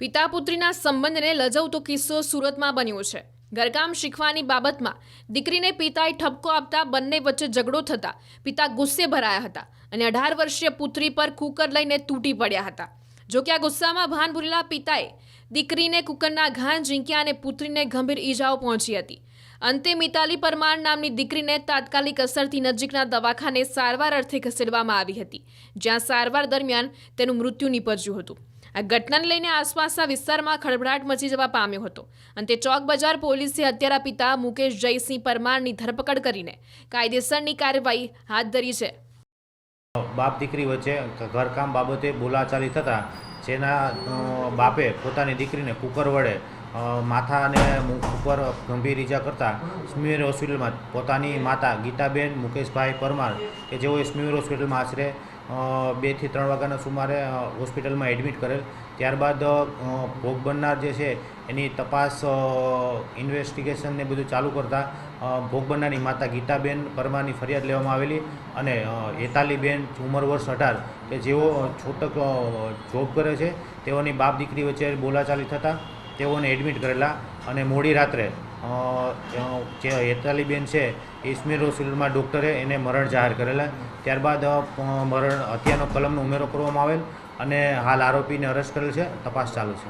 પિતા પુત્રીના સંબંધને લજવતો કિસ્સો સુરતમાં બન્યો છે. ઘરકામ શીખવાની બાબતમાં દીકરીને પિતાએ ઠપકો આપતા બંને વચ્ચે ઝઘડો થતા પિતા ગુસ્સે ભરાયા હતા અને અઢાર વર્ષીય પુત્રી પર કુકર લઈને તૂટી પડ્યા હતા. જો કે આ ગુસ્સામાં ભાન ભૂલેલા પિતાએ દીકરીને કુકરના ઘા ઝીંક્યા અને પુત્રીને ગંભીર ઈજાઓ પહોંચી હતી. અંતે મિતાલી પરમાર નામની દીકરીને તાત્કાલિક અસરથી નજીકના દવાખાને સારવાર અર્થે ખસેડવામાં આવી હતી, જ્યાં સારવાર દરમિયાન તેનું મૃત્યુ નીપજ્યું હતું. આ ઘટનાને લઈને આસપાસના વિસ્તારમાં ખળભળાટ મચી જવા પામ્યો હતો. અંતે ચોક બજાર પોલીસે હત્યારા પિતા મુકેશ જયસિંહ પરમારની ધરપકડ કરીને કાયદેસરની કાર્યવાહી હાથ ધરી છે. બાપ દીકરી વચ્ચે ઘરકામ બાબતે બોલાચાલી થતાં જેના બાપે પોતાની દીકરીને કુકર વડે માથાને ઉપર ગંભીર ઈજા કરતાં સ્મીર હોસ્પિટલમાં પોતાની માતા ગીતાબેન મુકેશભાઈ પરમાર, કે જેઓએ સ્મીર હોસ્પિટલમાં આશરે બેથી ત્રણ વાગ્યાના સુમારે હોસ્પિટલમાં એડમિટ કરેલ. ત્યારબાદ ભોગ બનનાર જે છે, એની તપાસ ઇન્વેસ્ટિગેશન ને બધું ચાલુ કરતાં ભોગ બનનારની માતા ગીતાબેન પરમારની ફરિયાદ લેવામાં આવેલી અને હેતાલીબેન ઉંમર વર્ષ અઢાર. કે જેઓ છોટક જોબ કરે છે, તેઓની બાપ દીકરી વચ્ચે બોલાચાલી થતાં તેઓને એડમિટ કરેલા અને મોડી રાત્રે જે હેતાલીબેન છે, ઇસ્મીર હોસ્પિટલમાં ડૉક્ટરે એને મરણ જાહેર કરેલા. ત્યારબાદ મરણ, હત્યાનો કલમનો ઉમેરો કરવામાં આવેલ અને હાલ આરોપીને અરેસ્ટ કરેલ છે. તપાસ ચાલુ છે.